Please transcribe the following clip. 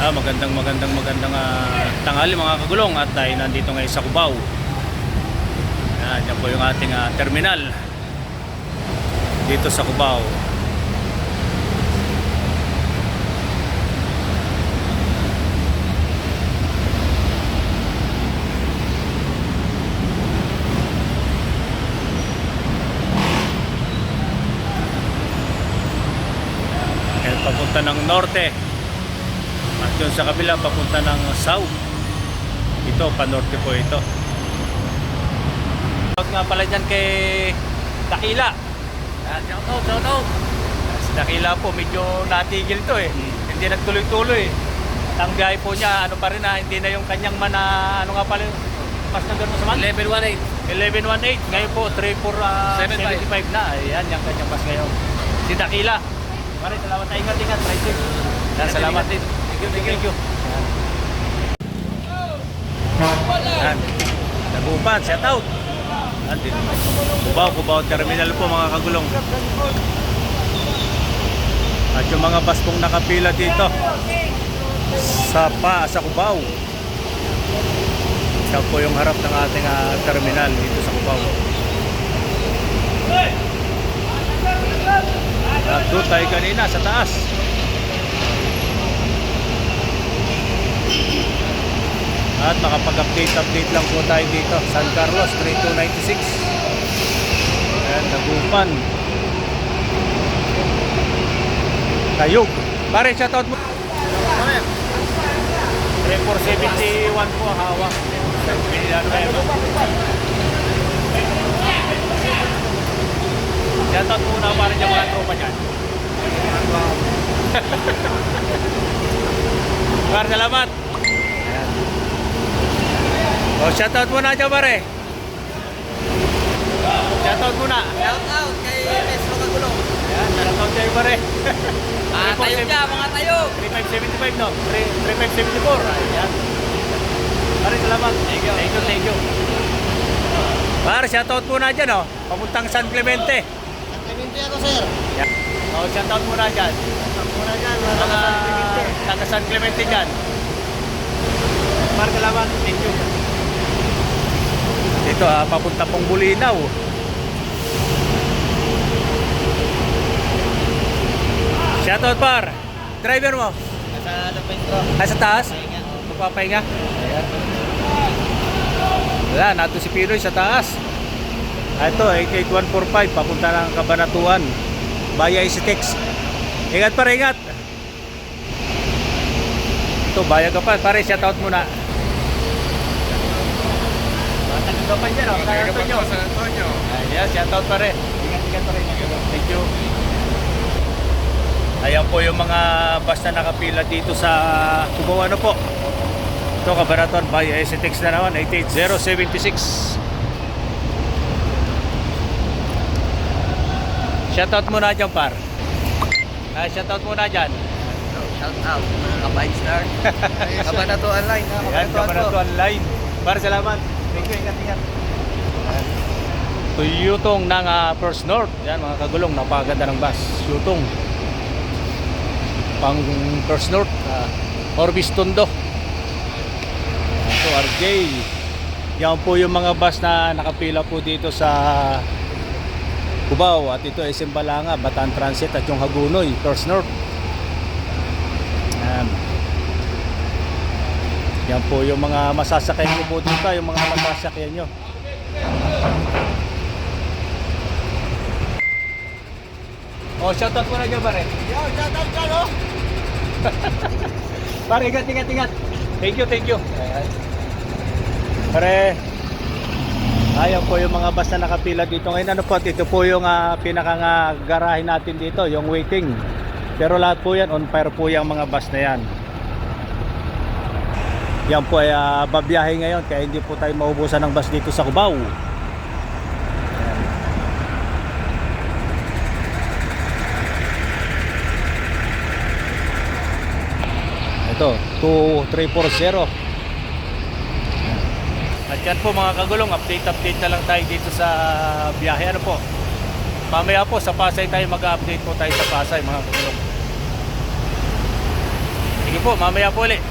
Ah, magandang magandang magandang ah, tanghali mga kagulong at tayo nandito ngayon sa Cubao. Yan, yan po yung ating ah, terminal dito sa Cubao. Papunta ng norte. Yun sa kabila, papunta ng south. Ito, panorte po ito. Tawag nga pala dyan kay Dakila. Yan, shout out, shout out. Si Dakila po, medyo natigil to eh. Hindi nagtuloy-tuloy. At Ang biyahe po niya, ano pa rin na, hindi na yung kanyang mana, ano nga pala, pas na gano'n sa man? 1118. 1118. Ngayon po, 3475 75. na. Ayan, yung kanyang pas ngayon. Si Dakila. Pare, salamat. Ingat, ingat. Safe. Yan, salamat din. Thank you, thank you. Thank you. Yan. Nagupan, shout out. Yan din. Cubao, Cubao Terminal po mga kagulong. At yung mga bus pong nakapila dito sa pa sa Cubao. Siya po yung harap ng ating ah, terminal dito sa Cubao. Tayo kanina sa taas. At makapag-update-update lang po tayo dito. San Carlos, 3296. Ayan, Nagupan. Tayog. Pare, shoutout mo. 3471 po hawak. Shoutout muna para dyan mga tropa dyan. Par, salamat. Ayan. Oh, shoutout muna dyan pare. Shoutout muna. Shout out kay Mesro Kagulong. Ayan, shoutout kayo pare. Ah, tayo dyan, mga tayo. 3575 no? 3574. Ayan. Pare, salamat. Thank you. Thank you, thank you. Pare, shoutout muna dyan oh. Papuntang San Clemente. Nagkaminti ako, sir. Yan. Oh, shoutout muna dyan. Muna dyan, Mga taga San Clemente dyan. Pare, salamat. Thank you. Dito ah, papunta pong Bulinaw. Shoutout par. Driver mo. Nasa ano pa intro? Ay, sa taas? Pahinga. Magpapahinga? Ayan. Wala, nato si Pinoy sa taas. Ah, Ito, 88145, papunta ng Kabanatuan. Baya Isitex. Ingat pa ingat. Ito, baya ka pa. Pare, shoutout muna. Oh. Kaya Antonio. San Antonio. Ayan, shoutout pare. Ingat, ingat pa rin. Thank you. Ayan po yung mga bus na nakapila dito sa Cubao ano po. Ito, Kabanatuan by STX na naman, 88076. Shoutout muna dyan, par. Ah, shoutout muna dyan. Shout out, mga ka-five star. Kabanato online, Kabanatuan line. Par, salamat. Thank you, ingat, ingat. Ayan. Yung yutong ng ah, First North. Yan, mga kagulong, napakaganda ng bus. Yutong. Pang First North. Uh, Orbis Tondo. Ito, RJ. Yan po yung mga bus na nakapila po dito sa Cubao. At ito ay Simbalanga, Bataan Transit at yung Hagunoy, First North. Yan. Yan po yung mga masasakyan nyo po dito, yung mga masasakyan nyo. Oh, shoutout mo na dyan, pare. Yo, shout out dyan, oh. Pare, ingat, ingat, ingat. Thank you, thank you. Ayan. Pare, ayan po yung mga bus na nakapila dito ngayon. Ano po, ito po yung uh, pinakang ah, garahe natin dito, yung waiting. Pero lahat po yan, on fire po yung mga bus na yan. Yan po ay ah, babiyahe ngayon, kaya hindi po tayo maubusan ng bus dito sa Cubao. Ito, 2340. At yan po mga kagulong, update-update na lang tayo dito sa biyahe. Ano po? Mamaya po sa Pasay tayo mag-update po tayo sa Pasay mga kagulong. Sige po, mamaya po ulit.